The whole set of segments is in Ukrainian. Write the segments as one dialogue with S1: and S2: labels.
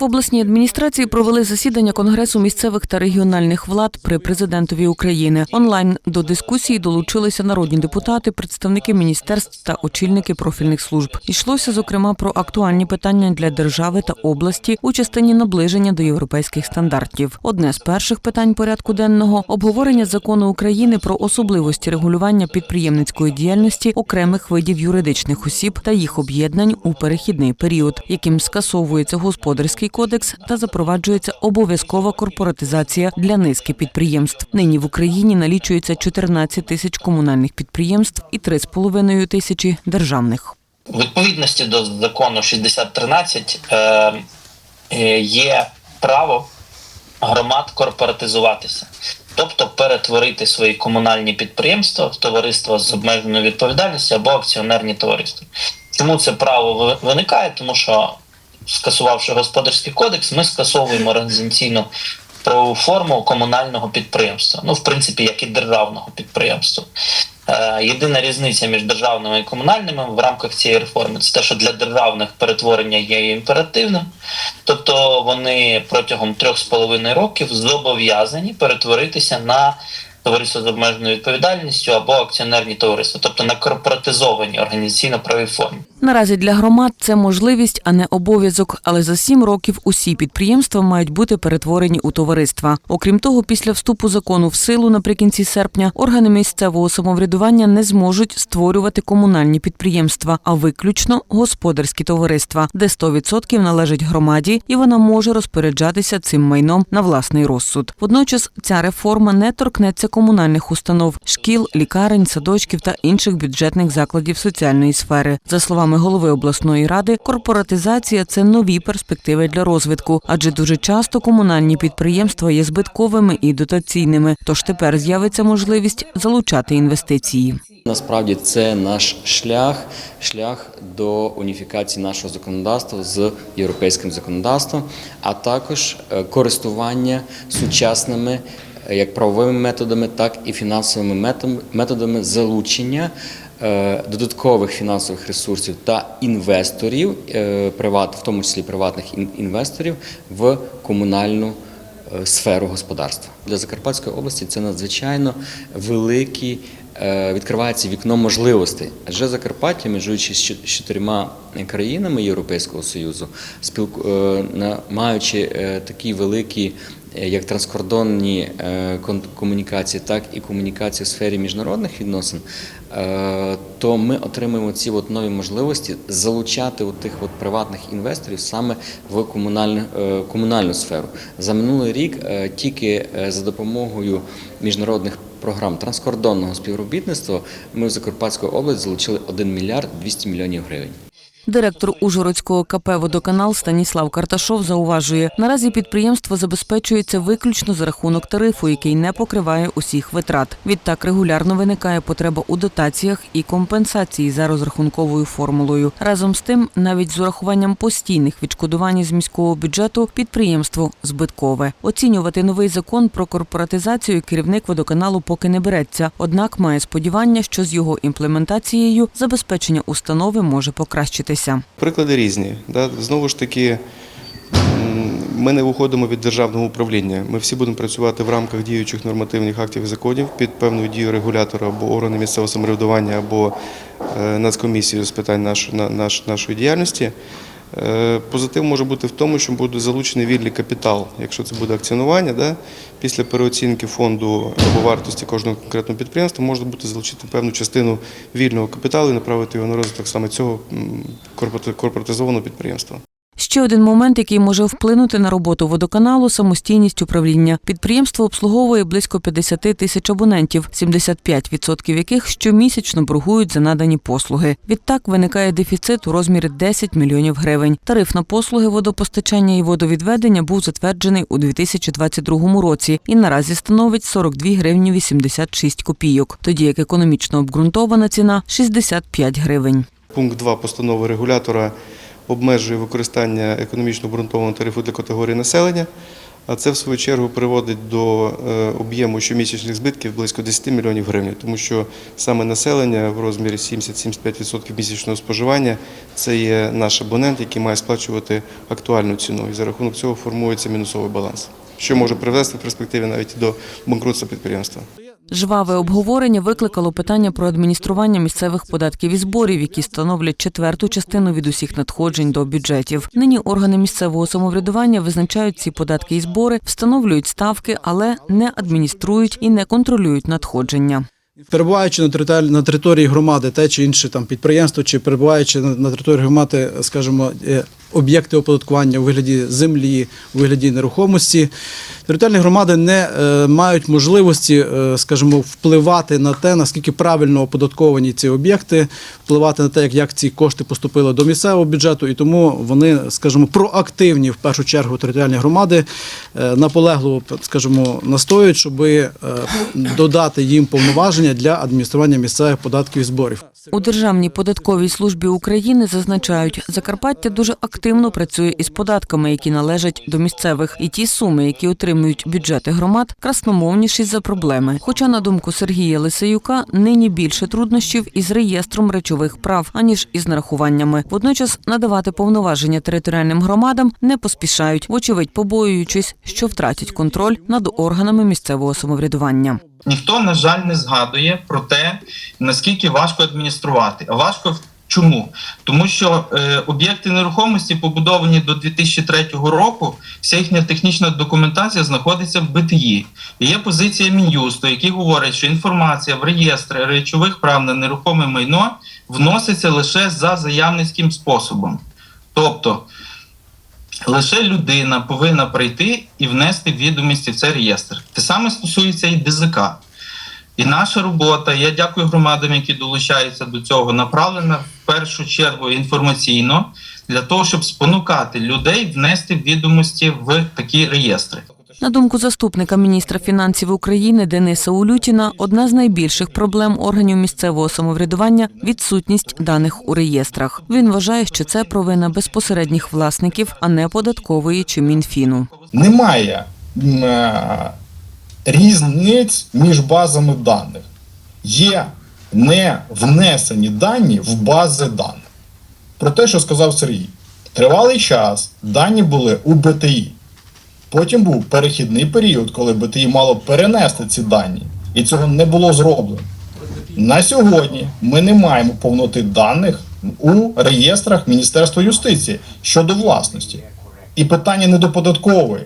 S1: В обласній адміністрації провели засідання Конгресу місцевих та регіональних влад при президентові України. Онлайн до дискусії долучилися народні депутати, представники міністерств та очільники профільних служб. Йшлося зокрема про актуальні питання для держави та області у частині наближення до європейських стандартів. Одне з перших питань порядку денного обговорення закону України про особливості регулювання підприємницької діяльності окремих видів юридичних осіб та їх об'єднань у перехідний період, яким скасовується господарський кодекс та запроваджується обов'язкова корпоратизація для низки підприємств. Нині в Україні налічується 14 тисяч комунальних підприємств і 3,5 тисячі державних.
S2: У відповідності до закону 6013 е, е, є право громад корпоратизуватися, тобто перетворити свої комунальні підприємства в товариства з обмеженою відповідальністю або акціонерні товариства. Чому це право ви- виникає? Тому що скасувавши господарський кодекс, ми скасовуємо організаційну правову форму комунального підприємства. Ну, в принципі, як і державного підприємства. Е, Єдина різниця між державними і комунальними в рамках цієї реформи це те, що для державних перетворення є імперативним, тобто вони протягом трьох з половиною років зобов'язані перетворитися на товариство з обмеженою відповідальністю або акціонерні товариства, тобто на корпоратизовані організаційно-правовій формі.
S1: Наразі для громад це можливість, а не обов'язок. Але за сім років усі підприємства мають бути перетворені у товариства. Окрім того, після вступу закону в силу наприкінці серпня органи місцевого самоврядування не зможуть створювати комунальні підприємства, а виключно господарські товариства, де 100% належить громаді, і вона може розпоряджатися цим майном на власний розсуд. Водночас ця реформа не торкнеться комунальних установ, шкіл, лікарень, садочків та інших бюджетних закладів соціальної сфери. За словами голови обласної ради, корпоратизація це нові перспективи для розвитку, адже дуже часто комунальні підприємства є збитковими і дотаційними. Тож тепер з'явиться можливість залучати інвестиції.
S3: Насправді це наш шлях, шлях до уніфікації нашого законодавства з європейським законодавством, а також е, користування сучасними е, як правовими методами, так і фінансовими методами залучення додаткових фінансових ресурсів та інвесторів, е, приват, в тому числі приватних інвесторів, в комунальну е, сферу господарства. Для Закарпатської області це надзвичайно великі. е, Відкривається вікно можливостей, адже Закарпаття, межуючи з чотирма країнами Європейського союзу, е, маючи е, такі великі, е, як транскордонні е, комунікації, так і комунікації в сфері міжнародних відносин, е, то ми отримуємо ці от нові можливості залучати от тих от приватних інвесторів саме в комунальну, е, комунальну сферу. За минулий рік е, тільки е, за допомогою міжнародних програм транскордонного співробітництва ми в Закарпатську область залучили 1 мільярд 200 мільйонів гривень.
S1: Директор Ужгородського КП Водоканал Станіслав Карташов зауважує, наразі підприємство забезпечується виключно за рахунок тарифу, який не покриває усіх витрат. Відтак регулярно виникає потреба у дотаціях і компенсації за розрахунковою формулою. Разом з тим, навіть з урахуванням постійних відшкодувань з міського бюджету, підприємство збиткове. Оцінювати новий закон про корпоратизацію керівник водоканалу поки не береться. Однак має сподівання, що з його імплементацією забезпечення установи може покращитися.
S4: Приклади різні. Знову ж таки, ми не виходимо від державного управління. Ми всі будемо працювати в рамках діючих нормативних актів і законів під певною дією регулятора або органу місцевого самоврядування, або нацкомісію з питань наш, на- нашої діяльності. Е, Позитив може бути в тому, що буде залучений вільний капітал, якщо це буде акціонування. Да? Після переоцінки фонду або вартості кожного конкретного підприємства можна буде залучити певну частину вільного капіталу і направити його на розвиток саме цього корпоратизованого підприємства.
S1: Ще один момент, який може вплинути на роботу водоканалу самостійність управління. Підприємство обслуговує близько 50 тисяч абонентів, 75% яких щомісячно боргують за надані послуги. Відтак виникає дефіцит у розмірі 10 мільйонів гривень. Тариф на послуги водопостачання і водовідведення був затверджений у 2022 році і наразі становить 42 гривні 86 копійок, тоді як економічно обґрунтована ціна 65 гривень.
S4: Пункт 2 постанови регулятора обмежує використання економічно обґрунтованого тарифу для категорії населення. А це в свою чергу приводить до е, об'єму щомісячних збитків близько 10 мільйонів гривень, тому що саме населення в розмірі 70-75% місячного споживання це є наш абонент, який має сплачувати актуальну ціну. І за рахунок цього формується мінусовий баланс, що може привести в перспективі навіть до банкрутства підприємства.
S1: Жваве обговорення викликало питання про адміністрування місцевих податків і зборів, які становлять четверту частину від усіх надходжень до бюджетів. Нині органи місцевого самоврядування визначають ці податки і збори, встановлюють ставки, але не адмініструють і не контролюють надходження.
S5: Перебуваючи на території, громади, те чи інше там підприємство, чи перебуваючи на, на території громади, скажімо, е, об'єкти оподаткування у вигляді землі, у вигляді нерухомості, територіальні громади не е, мають можливості, е, скажімо, впливати на те, наскільки правильно оподатковані ці об'єкти, впливати на те, як, ці кошти поступили до місцевого бюджету, і тому вони, скажімо, проактивні в першу чергу територіальні громади е, наполегливо, скажімо, настоюють, щоб додати їм повноваження для адміністрування місцевих податків і зборів.
S1: У Державній податковій службі України зазначають, Закарпаття дуже активно працює із податками, які належать до місцевих, і ті суми, які отримують бюджети громад, красномовніші за проблеми. Хоча, на думку Сергія Лисеюка, нині більше труднощів із реєстром речових прав, аніж із нарахуваннями. Водночас надавати повноваження територіальним громадам не поспішають, вочевидь побоюючись, що втратять контроль над органами місцевого самоврядування.
S6: Ніхто, на жаль, не згадує про те, наскільки важко адмініструвати. Важко чому? Тому що е, об'єкти нерухомості побудовані до 2003 року, вся їхня технічна документація знаходиться в БТІ. І є позиція Мін'юсту, який говорить, що інформація в реєстри речових прав на нерухоме майно вноситься лише за заявницьким способом. Тобто лише людина повинна прийти і внести відомості в цей реєстр. Те саме стосується і ДЗК. І наша робота, я дякую громадам, які долучаються до цього, направлена в першу чергу інформаційно для того, щоб спонукати людей внести відомості в такі реєстри.
S1: На думку заступника міністра фінансів України Дениса Улютіна, одна з найбільших проблем органів місцевого самоврядування відсутність даних у реєстрах. Він вважає, що це провина безпосередніх власників, а не податкової чи мінфіну.
S7: немає е, різниць між базами даних. Є не внесені дані в бази даних. Про те, що сказав Сергій, тривалий час дані були у БТІ. Потім був перехідний період, коли БТІ мало перенести ці дані, і цього не було зроблено. На сьогодні ми не маємо повноти даних у реєстрах Міністерства юстиції щодо власності. І питання не до податкової.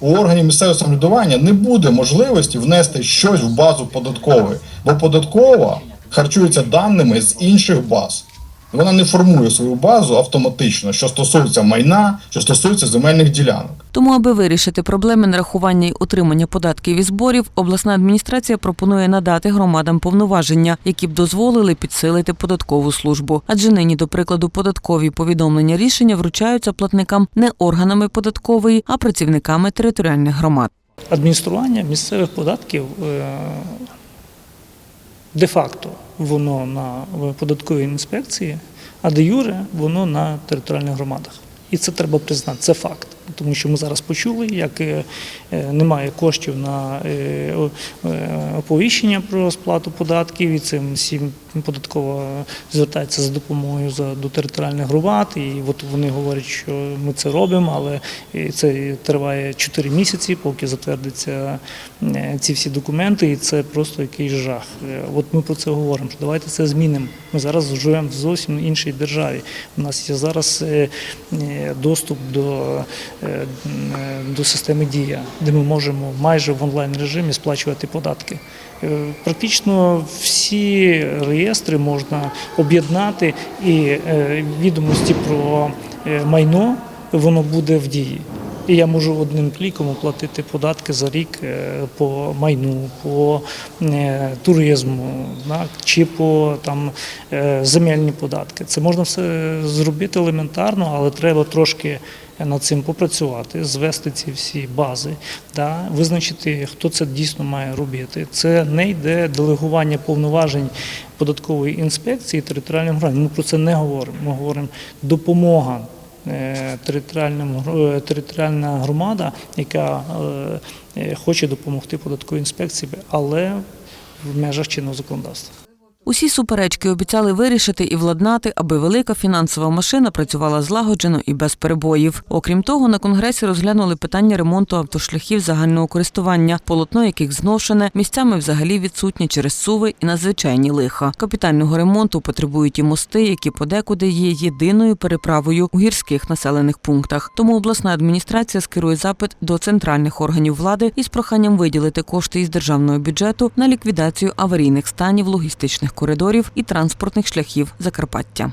S7: У органів місцевого самоврядування не буде можливості внести щось в базу податкової, бо податкова харчується даними з інших баз. Вона не формує свою базу автоматично, що стосується майна, що стосується земельних ділянок.
S1: Тому, аби вирішити проблеми нарахування й утримання податків і зборів, обласна адміністрація пропонує надати громадам повноваження, які б дозволили підсилити податкову службу. Адже нині, до прикладу, податкові повідомлення рішення вручаються платникам не органами податкової, а працівниками територіальних громад.
S8: адміністрування місцевих податків е, де-факто воно на податковій інспекції, а де юре воно на територіальних громадах. І це треба признати, це факт. Тому що ми зараз почули, як е, е, немає коштів на е, оповіщення про сплату податків, і цим всім податкова звертається за допомогою за, до територіальних громад. І от вони говорять, що ми це робимо, але це триває 4 місяці, поки затвердяться е, ці всі документи, і це просто якийсь жах. Е, От ми про це говоримо. що Давайте це змінимо. Ми зараз живемо в зовсім іншій державі. У нас є зараз е, доступ до, до системи Дія, де ми можемо майже в онлайн режимі сплачувати податки. Е, Практично всі реєстри можна об'єднати і е, відомості про е, майно воно буде в дії. І я можу одним кліком оплатити податки за рік по майну, по туризму, чи по там, земельні податки. Це можна все зробити елементарно, але треба трошки над цим попрацювати, звести ці всі бази, да, визначити, хто це дійсно має робити. Це не йде делегування повноважень податкової інспекції територіальним громадам. Ми про це не говоримо. Ми говоримо допомога е, е, територіальна громада, яка е, хоче допомогти податковій інспекції, але в межах чинного законодавства.
S1: Усі суперечки обіцяли вирішити і владнати, аби велика фінансова машина працювала злагоджено і без перебоїв. Окрім того, на конгресі розглянули питання ремонту автошляхів загального користування, полотно яких зношене, місцями взагалі відсутні через суви і надзвичайні лиха. Капітального ремонту потребують і мости, які подекуди є єдиною переправою у гірських населених пунктах. Тому обласна адміністрація скерує запит до центральних органів влади із проханням виділити кошти із державного бюджету на ліквідацію аварійних станів логістичних коридорів і транспортних шляхів Закарпаття.